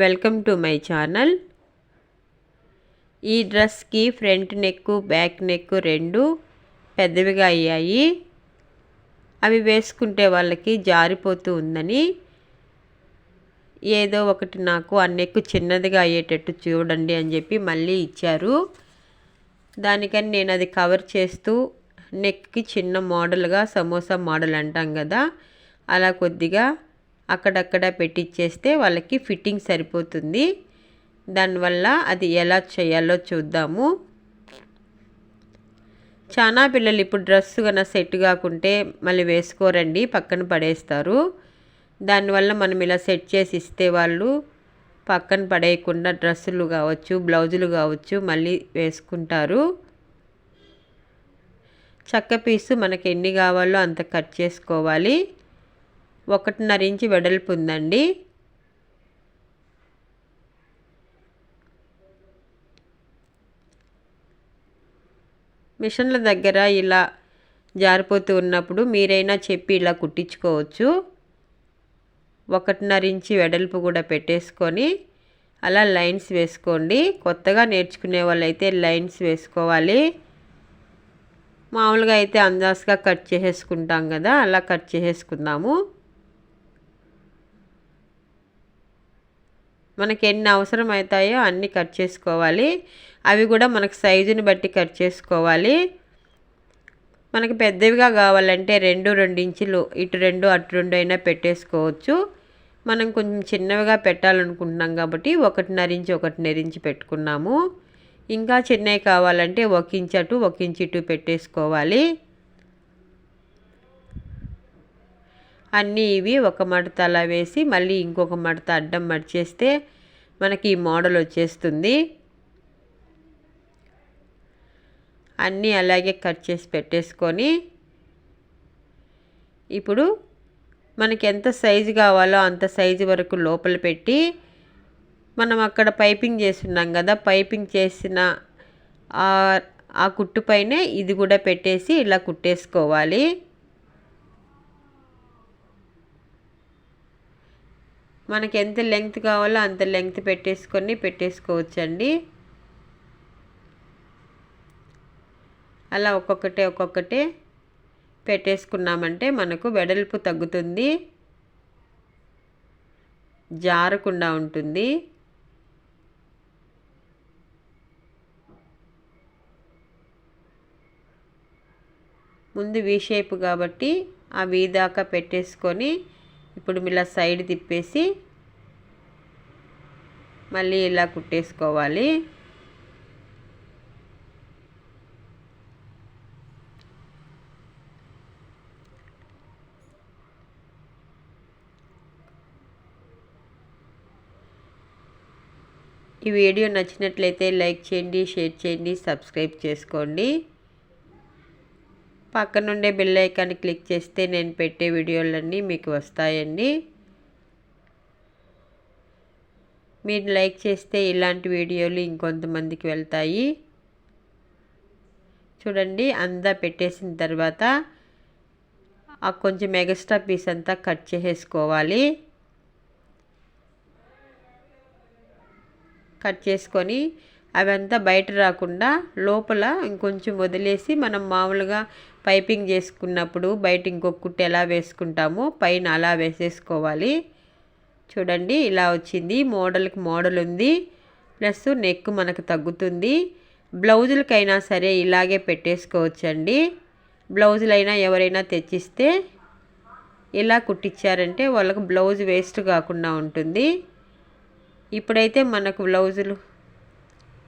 Welcome to my channel. ఈ డ్రెస్కి front neck back neck రెండు పెద్దవిగా అయ్యాయి. అవి వేసుకుంటే వాళ్ళకి జారిపోతూ ఉందని. ఏదో ఒకటి నాకు ఆ నెక్ చిన్నదిగా అయ్యేటట్టు చూడండి అని చెప్పి మళ్ళీ ఇచ్చారు. దానికని నేను అది కవర్ చేస్తూ నెక్కి చిన్న మోడల్గా సమోసా మోడల్ అంటాం కదా అలా కొద్దిగా అక్కడక్కడ పెట్టిచ్చేస్తే వాళ్ళకి ఫిట్టింగ్ సరిపోతుంది. దానివల్ల అది ఎలా చేయాలో చూద్దాము. చాలా పిల్లలు ఇప్పుడు డ్రెస్ కన్నా సెట్ కాకుంటే మళ్ళీ వేసుకోరండి పక్కన పడేస్తారు. దానివల్ల మనం ఇలా సెట్ చేసి ఇస్తే వాళ్ళు పక్కన పడేయకుండా డ్రెస్సులు కావచ్చు బ్లౌజులు కావచ్చు మళ్ళీ వేసుకుంటారు. చక్క పీసు మనకి ఎన్ని కావాలో అంత కట్ చేసుకోవాలి. ఒకటిన్నర ఇంచు వెడల్పు ఉందండి. మిషన్ల దగ్గర ఇలా జారిపోతూ ఉన్నప్పుడు మీరైనా చెప్పి ఇలా కుట్టించుకోవచ్చు. ఒకటిన్నర ఇంచి వెడల్పు కూడా పెట్టేసుకొని అలా లైన్స్ వేసుకోండి. కొత్తగా నేర్చుకునే వాళ్ళైతే లైన్స్ వేసుకోవాలి. మామూలుగా అయితే అందాజుగా కట్ చేసేసుకుంటాం కదా అలా కట్ చేసేసుకుందాము. మనకి ఎన్ని అవసరం అవుతాయో అన్నీ కట్ చేసుకోవాలి. అవి కూడా మనకు సైజుని బట్టి కట్ చేసుకోవాలి. మనకి పెద్దవిగా కావాలంటే రెండు రెండు ఇంచులు ఇటు రెండు అటు రెండు అయినా పెట్టేసుకోవచ్చు. మనం కొంచెం చిన్నవిగా పెట్టాలనుకుంటున్నాం కాబట్టి ఒకటిన్నర ఇంచు ఒకటిన్నర ఇంచు పెట్టుకున్నాము. ఇంకా చిన్నవి కావాలంటే ఒక ఇంచు అటు ఒక ఇంచు ఇటు పెట్టేసుకోవాలి. అన్నీ ఇవి ఒక మడత అలా వేసి మళ్ళీ ఇంకొక మడత అడ్డం మడిచేస్తే మనకి ఈ మోడల్ వచ్చేస్తుంది. అన్నీ అలాగే కట్ చేసి పెట్టేసుకొని ఇప్పుడు మనకి ఎంత సైజు కావాలో అంత సైజు వరకు లోపల పెట్టి మనం అక్కడ పైపింగ్ చేస్తున్నాం కదా పైపింగ్ చేసిన ఆ కుట్టుపైనే ఇది కూడా పెట్టేసి ఇలా కుట్టేసుకోవాలి. మనకి ఎంత లెంగ్త్ కావాలో అంత లెంగ్త్ పెట్టేసుకొని పెట్టేసుకోవచ్చండి. అలా ఒక్కొక్కటే ఒక్కొక్కటే పెట్టేసుకున్నామంటే మనకు వెడల్పు తగ్గుతుంది. జారకుండా ఉంటుంది. ముందు వీ షేప్ కాబట్టి ఆ వీ దాకా పెట్టేసుకొని ఇప్పుడు ఇలా సైడ్ తిప్పేసి మళ్ళీ ఇలా కుట్టేసుకోవాలి. ఈ వీడియో నచ్చినట్లయితే లైక్ చేయండి షేర్ చేయండి సబ్స్క్రైబ్ చేసుకోండి. పక్కనుండే బెల్ ఐకాన్ క్లిక్ చేస్తే నేను పెట్టే వీడియోలన్నీ మీకు వస్తాయండి. మీరు లైక్ చేస్తే ఇలాంటి వీడియోలు ఇంకొంతమందికి వెళ్తాయి. చూడండి అంతా పెట్టేసిన తర్వాత ఆ కొంచెం ఎగస్ట్రా పీస్ అంతా కట్ చేసేసుకోవాలి. కట్ చేసుకొని అవంతా బయట రాకుండా లోపల ఇంకొంచెం వదిలేసి మనం మామూలుగా పైపింగ్ చేసుకున్నప్పుడు బయట ఇంకొక కుట్టు ఎలా వేసుకుంటామో పైన అలా వేసేసుకోవాలి. చూడండి ఇలా వచ్చింది. మోడల్కి మోడల్ ఉంది. ప్లస్ నెక్ మనకు తగ్గుతుంది. బ్లౌజులకైనా సరే ఇలాగే పెట్టేసుకోవచ్చండి. బ్లౌజులైనా ఎవరైనా తెచ్చిస్తే ఇలా కుట్టించారంటే వాళ్ళకు బ్లౌజ్ వేస్ట్ కాకుండా ఉంటుంది. ఇప్పుడైతే మనకు బ్లౌజులు